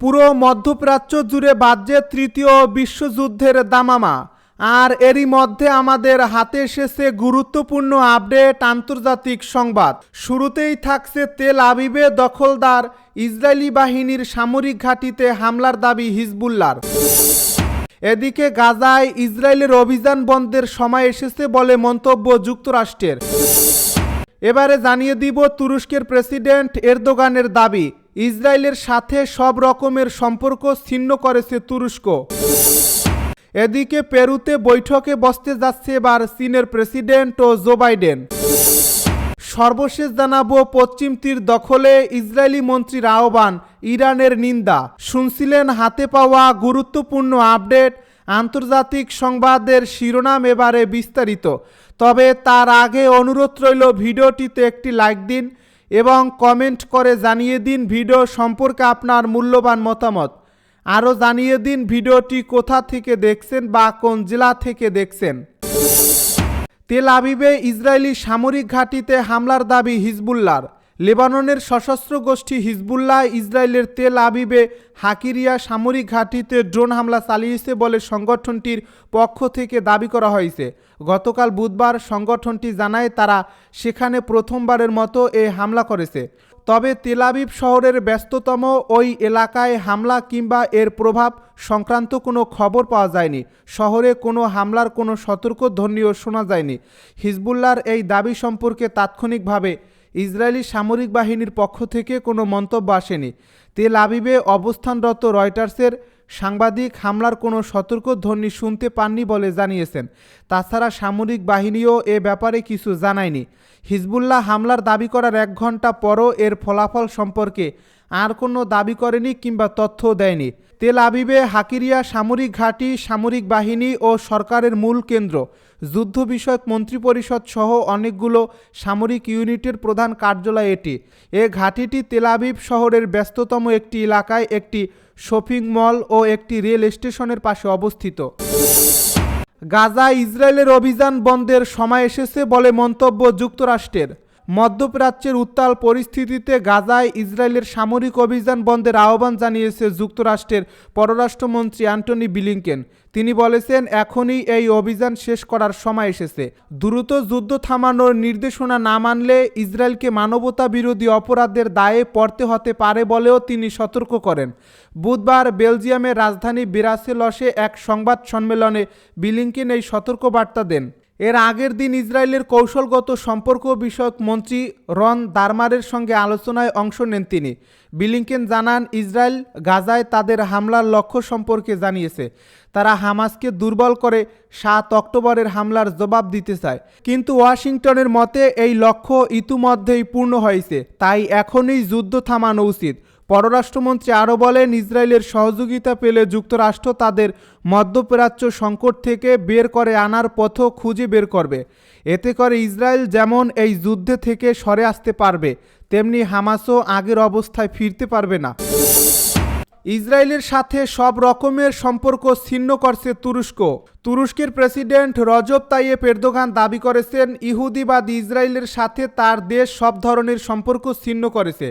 পুরো মধ্যপ্রাচ্য জুড়ে বাজছে তৃতীয় বিশ্বযুদ্ধের দামামা। আর এরই মধ্যে আমাদের হাতে এসেছে গুরুত্বপূর্ণ আপডেট আন্তর্জাতিক সংবাদ। শুরুতেই থাকছে তেল আবিবে দখলদার ইসরায়েলি বাহিনীর সামরিক ঘাঁটিতে হামলার দাবি হিজবুল্লার এদিকে গাজায় ইসরায়েলের অভিযান বন্ধের সময় এসেছে বলে মন্তব্য যুক্তরাষ্ট্রের। এবারে জানিয়ে দিব তুরস্কের প্রেসিডেন্ট এরদোগানের দাবি। ইসরায়েলের সাথে সব রকমের সম্পর্ক ছিন্ন করেছে তুরস্ক। এদিকে পেরুতে বৈঠকে বসতে যাচ্ছে এবার চীনের প্রেসিডেন্ট ও জো বাইডেন। সর্বশেষ জানাব পশ্চিম তীর দখলে ইসরায়েলি মন্ত্রীর আহ্বান, ইরানের নিন্দা। শুনছিলেন হাতে পাওয়া গুরুত্বপূর্ণ আপডেট, আন্তর্জাতিক সংবাদের শিরোনাম এবারে বিস্তারিত। তবে তার আগে অনুরোধ রইল ভিডিওটিতে একটি লাইক দিন এবং কমেন্ট করে জানিয়ে দিন ভিডিও সম্পর্কে আপনার মূল্যবান মতামত। আরও জানিয়ে দিন ভিডিওটি কোথা থেকে দেখছেন বা কোন জেলা থেকে দেখছেন। তেল আবিবে ইসরায়েলি সামরিক ঘাঁটিতে হামলার দাবি হিজবুল্লার লেবাননের সশস্ত্র গোষ্ঠী হিজবুল্লাহ ইসরায়েলের তেল আবিবে হাকিরিয়া সামরিক ঘাঁটিতে ড্রোন হামলা চালিয়েছে বলে সংগঠনটির পক্ষ থেকে দাবি করা হয়েছে। গতকাল বুধবার সংগঠনটি জানায় তারা সেখানে প্রথমবারের মতো এ হামলা করেছে। তবে তেলাবিব শহরের ব্যস্ততম ওই এলাকায় হামলা কিংবা এর প্রভাব সংক্রান্ত কোনো খবর পাওয়া যায়নি। শহরে কোনো হামলার কোনো সতর্ক ধ্বনিও শোনা যায়নি। হিজবুল্লার এই দাবি সম্পর্কে তাৎক্ষণিকভাবে ইসরায়েলি সামরিক বাহিনীর পক্ষ থেকে কোনো মন্তব্য আসেনি। তেল আবিবে অবস্থানরত রয়টার্সের সাংবাদিক হামলার কোনো সতর্ক ধ্বনি শুনতে পাননি বলে জানিয়েছেন। তাছাড়া সামরিক বাহিনীও এ ব্যাপারে কিছু জানায়নি। হিজবুল্লাহ হামলার দাবি করার এক ঘণ্টা পরও এর ফলাফল সম্পর্কে আর কোনো দাবি করেনি কিংবা তথ্য দেয়নি। তেল আবিবে হাকিরিয়া সামরিক ঘাঁটি, সামরিক বাহিনী ও সরকারের মূল কেন্দ্র। যুদ্ধ বিষয়ক মন্ত্রিপরিষদ সহ অনেকগুলো সামরিক ইউনিটের প্রধান কার্যালয় এটি। এ ঘাঁটিটি তেল আবিব শহরের ব্যস্ততম একটি এলাকায় একটি শপিং মল ও একটি রেল স্টেশনের পাশে অবস্থিত। গাজা ইসরায়েলের অভিযান বন্ধের সময় এসেছে বলে মন্তব্য যুক্তরাষ্ট্রের। মধ্যপ্রাচ্যের উত্তাল পরিস্থিতিতে গাজায় ইসরায়েলের সামরিক অভিযান বন্ধের আহ্বান জানিয়েছে যুক্তরাষ্ট্রের পররাষ্ট্রমন্ত্রী অ্যান্টনি বিলিংকেন। তিনি বলেছেন, এখনই এই অভিযান শেষ করার সময় এসেছে। দ্রুত যুদ্ধ থামানোর নির্দেশনা না মানলে ইসরায়েলকে মানবতা বিরোধী অপরাধের দায়ে পড়তে হতে পারে বলেও তিনি সতর্ক করেন। বুধবার বেলজিয়ামের রাজধানী বিরাসেলসে এক সংবাদ সম্মেলনে বিলিংকেন এই সতর্কবার্তা দেন। এর আগের দিন ইসরায়েলের কৌশলগত সম্পর্ক বিষয়ক মন্ত্রী রন দারমারের সঙ্গে আলোচনায় অংশ নেন তিনি। বিলিংকেন জানান, ইসরায়েল গাজায় তাদের হামলার লক্ষ্য সম্পর্কে জানিয়েছে। তারা হামাসকে দুর্বল করে সাত অক্টোবরের হামলার জবাব দিতে চায়। কিন্তু ওয়াশিংটনের মতে, এই লক্ষ্য ইতিমধ্যেই পূর্ণ হয়েছে। তাই এখনই যুদ্ধ থামানো উচিত। পররাষ্ট্রমন্ত্রী আরও বলেন, ইসরায়েলের সহযোগিতা পেলে যুক্তরাষ্ট্র তাদের মধ্যপ্রাচ্য সংকট থেকে বের করে আনার পথও খুঁজে বের করবে। এতে করে ইসরায়েল যেমন এই যুদ্ধে থেকে সরে আসতে পারবে, তেমনি হামাসও আগের অবস্থায় ফিরতে পারবে না। ইসরায়েলের সাথে সব রকমের সম্পর্ক ছিন্ন করছে তুরস্ক। তুরস্কের প্রেসিডেন্ট রজব তাইয়েপ এরদোগান দাবি করেছেন, ইহুদিবাদ ইসরায়েলের সাথে তার দেশ সব ধরনের সম্পর্ক ছিন্ন করেছে।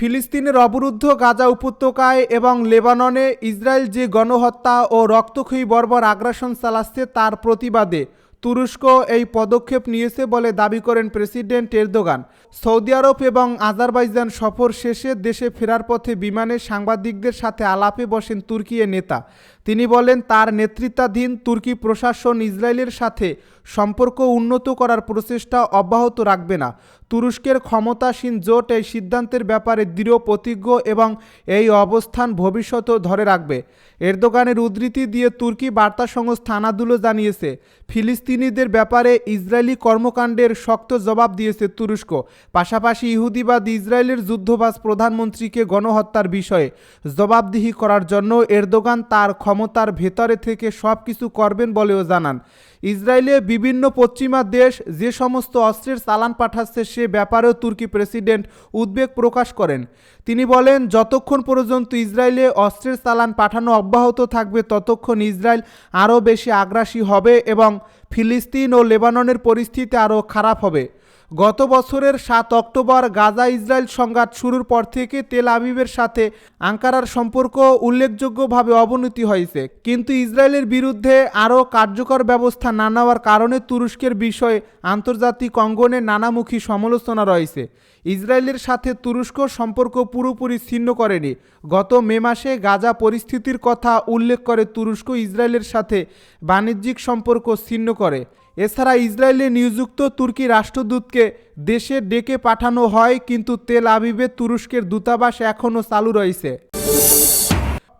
ফিলিস্তিনের অবরুদ্ধ গাজা উপত্যকায় এবং লেবাননে ইসরায়েল যে গণহত্যা ও রক্তক্ষয়ী বর্বর আগ্রাসন চালাচ্ছে তার প্রতিবাদে তুরস্ক এই পদক্ষেপ নিয়েছে বলে দাবি করেন প্রেসিডেন্ট এরদোগান। সৌদি আরব এবং আজারবাইজান সফর শেষে দেশে ফেরার পথে বিমানে সাংবাদিকদের সাথে আলাপে বসেন তুর্কিয়ে নেতা। তিনি বলেন, তার নেতৃত্বাধীন তুর্কি প্রশাসন ইসরায়েলের সাথে সম্পর্ক উন্নত করার প্রচেষ্টা অব্যাহত রাখবে না। তুরস্কের ক্ষমতাসীন জোট এই সিদ্ধান্তের ব্যাপারে দৃঢ়, প্রতিজ্ঞ এবং এই অবস্থান ভবিষ্যতেও ধরে রাখবে। এরদোগানের উদ্ধৃতি দিয়ে তুর্কি বার্তা সংস্থা আনাদুলো জানিয়েছে, ফিলিস্তিনিদের ব্যাপারে ইসরায়েলি কর্মকাণ্ডের শক্ত জবাব দিয়েছে তুরস্ক। পাশাপাশি ইহুদিবাদ ইসরায়েলের যুদ্ধবাজ প্রধানমন্ত্রীকে গণহত্যার বিষয়ে জবাবদিহি করার জন্য এরদোগান তার ক্ষমতার ভেতরে থেকে সব কিছু করবেন বলেও জানান। ইসরায়েলে বিভিন্ন পশ্চিমা দেশ যে সমস্ত অস্ত্রের চালান পাঠাচ্ছে সে ব্যাপারেও তুর্কি প্রেসিডেন্ট উদ্বেগ প্রকাশ করেন। তিনি বলেন, যতক্ষণ পর্যন্ত ইসরায়েলে অস্ত্রের চালান পাঠানো অব্যাহত থাকবে, ততক্ষণ ইসরায়েল আরও বেশি আগ্রাসী হবে এবং ফিলিস্তিন ও লেবাননের পরিস্থিতি আরও খারাপ হবে। গত বছরের সাত অক্টোবর গাজা ইসরায়েল সংঘাত শুরুর পর থেকে তেল আবিবের সাথে আঙ্কারার সম্পর্ক উল্লেখযোগ্যভাবে অবনতি হয়েছে। কিন্তু ইসরায়েলের বিরুদ্ধে আরও কার্যকর ব্যবস্থা না নেওয়ার কারণে তুরস্কের বিষয়ে আন্তর্জাতিক অঙ্গনে নানামুখী সমালোচনা রয়েছে। ইসরায়েলের সাথে তুরস্ক সম্পর্ক পুরোপুরি ছিন্ন করেনি। গত মে মাসে গাজা পরিস্থিতির কথা উল্লেখ করে তুরস্ক ইসরায়েলের সাথে বাণিজ্যিক সম্পর্ক ছিন্ন করে। এছাড়া ইসরায়েলে নিযুক্ত তুর্কি রাষ্ট্রদূতকে দেশে ডেকে পাঠানো হয়, কিন্তু তেল আবিবে তুরস্কের দূতাবাস এখনও চালু রয়েছে।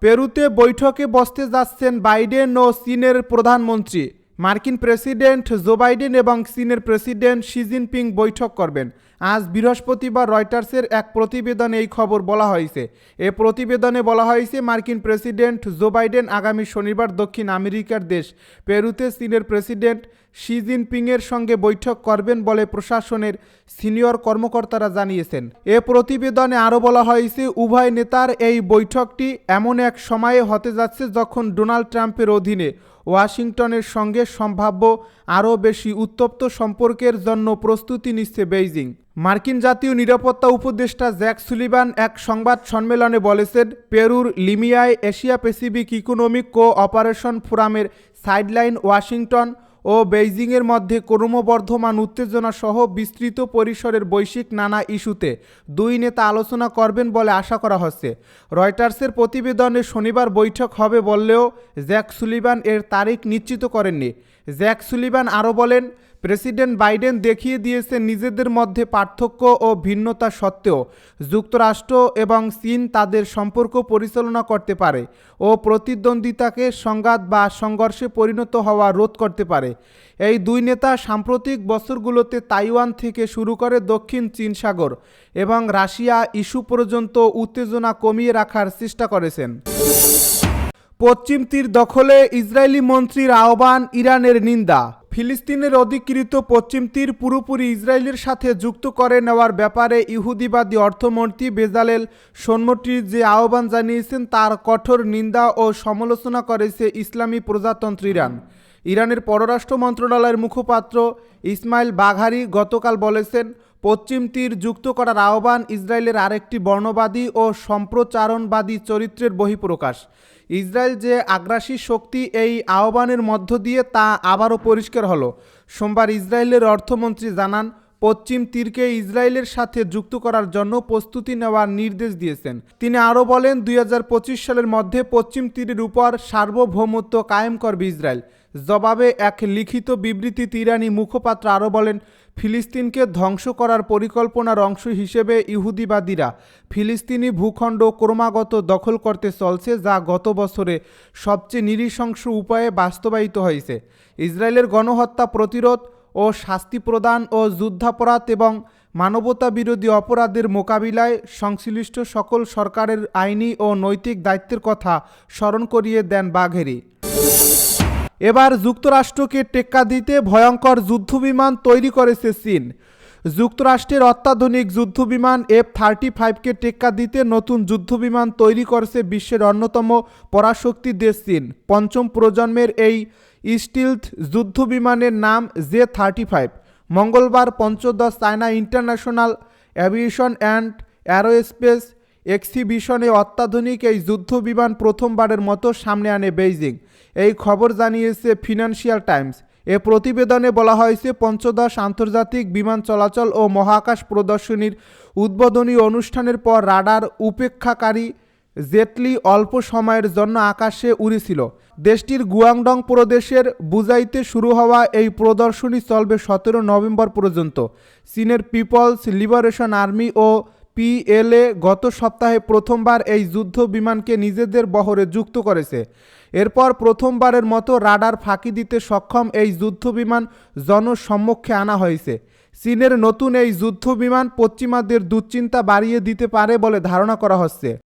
পেরুতে বৈঠকে বসতে যাচ্ছেন বাইডেন ও চীনের প্রধানমন্ত্রী। মার্কিন প্রেসিডেন্ট জো বাইডেন এবং চীনের প্রেসিডেন্ট শি জিনপিং বৈঠক করবেন। আজ বৃহস্পতিবার রয়টার্সের এক প্রতিবেদনে এই খবর বলা হয়েছে। এ প্রতিবেদনে বলা হয়েছে, মার্কিন প্রেসিডেন্ট জো বাইডেন আগামী শনিবার দক্ষিণ আমেরিকার দেশ পেরুতে চীনের প্রেসিডেন্ট শি জিনপিংয়ের সঙ্গে বৈঠক করবেন বলে প্রশাসনের সিনিয়র কর্মকর্তারা জানিয়েছেন। এ প্রতিবেদনে আরও বলা হয়েছে, উভয় নেতার এই বৈঠকটি এমন এক সময়ে হতে যাচ্ছে যখন ডোনাল্ড ট্রাম্পের অধীনে ওয়াশিংটনের সঙ্গে সম্ভাব্য আরও বেশি উত্তপ্ত সম্পর্কের জন্য প্রস্তুতি নিচ্ছে বেইজিং। মার্কিন জাতীয় নিরাপত্তা উপদেষ্টা জ্যাক সুলিবান এক সংবাদ সম্মেলনে বলেছেন, পেরুর লিমিয়ায় Asia Pacific economic cooperation ফোরামের সাইডলাইন ওয়াশিংটন ও বেইজিংয়ের মধ্যে ক্রমবর্ধমান উত্তেজনা সহ বিস্তৃত পরিসরের বৈশ্বিক নানা ইস্যুতে দুই নেতা আলোচনা করবেন বলে আশা করা হচ্ছে। রয়টার্সের প্রতিবেদনে শনিবার বৈঠক হবে বললেও জ্যাক সুলিভান এর তারিখ নিশ্চিত করেননি। জ্যাক সুলিবান আরও বলেন প্রেসিডেন্ট বাইডেন দেখিয়ে দিয়েছে নিজেদের মধ্যে পার্থক্য ও ভিন্নতা সত্ত্বেও যুক্তরাষ্ট্র এবং চীন তাদের সম্পর্ক পরিচালনা করতে পারে ও প্রতিদ্বন্দ্বিতাকে সংঘাত বা সংঘর্ষে পরিণত হওয়া রোধ করতে পারে। এই দুই নেতা সাম্প্রতিক বছরগুলোতে তাইওয়ান থেকে শুরু করে দক্ষিণ চীন সাগর এবং রাশিয়া ইস্যু পর্যন্ত উত্তেজনা কমিয়ে রাখার চেষ্টা করেছেন। পশ্চিম তীর দখলে ইসরায়েলি মন্ত্রীর আহ্বান ইরানের নিন্দা। ফিলিস্তিনের অধিকৃত পশ্চিম তীর পুরোপুরি ইসরায়েলের সাথে যুক্ত করে নেওয়ার ব্যাপারে ইহুদিবাদী অর্থমন্ত্রী বেজালেল সন্মটির যে আহ্বান জানিয়েছেন, তার কঠোর নিন্দা ও সমালোচনা করেছে ইসলামী প্রজাতন্ত্র ইরান। ইরানের পররাষ্ট্র মন্ত্রণালয়ের মুখপাত্র ইসমাইল বাঘারি গতকাল বলেছেন, পশ্চিম তীর যুক্ত করার আহ্বান ইসরায়েলের আরেকটি বর্ণবাদী ও সম্প্রচারণবাদী চরিত্রের বহিঃপ্রকাশ। ইসরায়েল যে আগ্রাসী শক্তি এই আহ্বানের মধ্য দিয়ে তা আবারও পরিষ্কার হলো। সোমবার ইসরায়েলের অর্থমন্ত্রী জানান, পশ্চিম তীরকে ইসরায়েলের সাথে যুক্ত করার জন্য প্রস্তুতি নেওয়ার নির্দেশ দিয়েছেন। তিনি আরও বলেন, দুই হাজার পঁচিশ সালের মধ্যে পশ্চিম তীরের উপর সার্বভৌমত্ব কায়েম করবে ইসরায়েল। জবাবে এক লিখিত বিবৃতিতে ইরানি মুখপাত্র আরও বলেন ফিলিস্তিনকে ধ্বংস করার পরিকল্পনার অংশ হিসেবে ইহুদিবাদীরা ফিলিস্তিনি ভূখণ্ড ক্রমাগত দখল করতে চলছে যা গত বছরে সবচেয়ে নৃশংস উপায়ে বাস্তবায়িত হয়েছে। ইসরায়েলের গণহত্যা প্রতিরোধ ও শাস্তি প্রদান ও যুদ্ধাপরাধ এবং মানবতা বিরোধী অপরাধের মোকাবিলায় সংশ্লিষ্ট সকল সরকারের আইনি ও নৈতিক দায়িত্বের কথা স্মরণ করিয়ে দেন বাঘেরি। এবার যুক্তরাষ্ট্রকে টেক্কা দিতে ভয়ঙ্কর যুদ্ধবিমান তৈরি করেছে চীন। যুক্তরাষ্ট্রের অত্যাধুনিক যুদ্ধবিমান এফ থার্টি ফাইভকে টেক্কা দিতে নতুন যুদ্ধবিমান তৈরি করেছে বিশ্বের অন্যতম পরাশক্তি দেশ চীন। পঞ্চম প্রজন্মের এই স্টিলথ যুদ্ধবিমানের নাম জে থার্টি ফাইভ। মঙ্গলবার পঞ্চদশ China international aviation and aerospace এক্সিবিশনে অত্যাধুনিক এই যুদ্ধবিমান প্রথমবারের মতো সামনে আনে বেইজিং। এই খবর জানিয়েছে ফিনান্সিয়াল টাইমস। এ প্রতিবেদনে বলা হয়েছে, পঞ্চদশ আন্তর্জাতিক বিমান চলাচল ও মহাকাশ প্রদর্শনীর উদ্বোধনী অনুষ্ঠানের পর রাডার উপেক্ষাকারী জেটলি অল্প সময়ের জন্য আকাশে উড়েছিল। দেশটির গুয়াংডং প্রদেশের বুজাইতে শুরু হওয়া এই প্রদর্শনী চলবে সতেরো নভেম্বর পর্যন্ত। চীনের পিপলস লিবারেশন আর্মি ও পিএলএ গত সপ্তাহে প্রথমবার এই যুদ্ধ বিমানকে নিজেদের বহরে যুক্ত করেছে। এরপর প্রথমবারের মতো রাডার ফাঁকি দিতে সক্ষম এই যুদ্ধ বিমান জনসম্মুখে আনা হয়েছে। চীনের নতুন এই যুদ্ধ বিমান পশ্চিমাদের দুশ্চিন্তা বাড়িয়ে দিতে পারে বলে ধারণা করা হচ্ছে।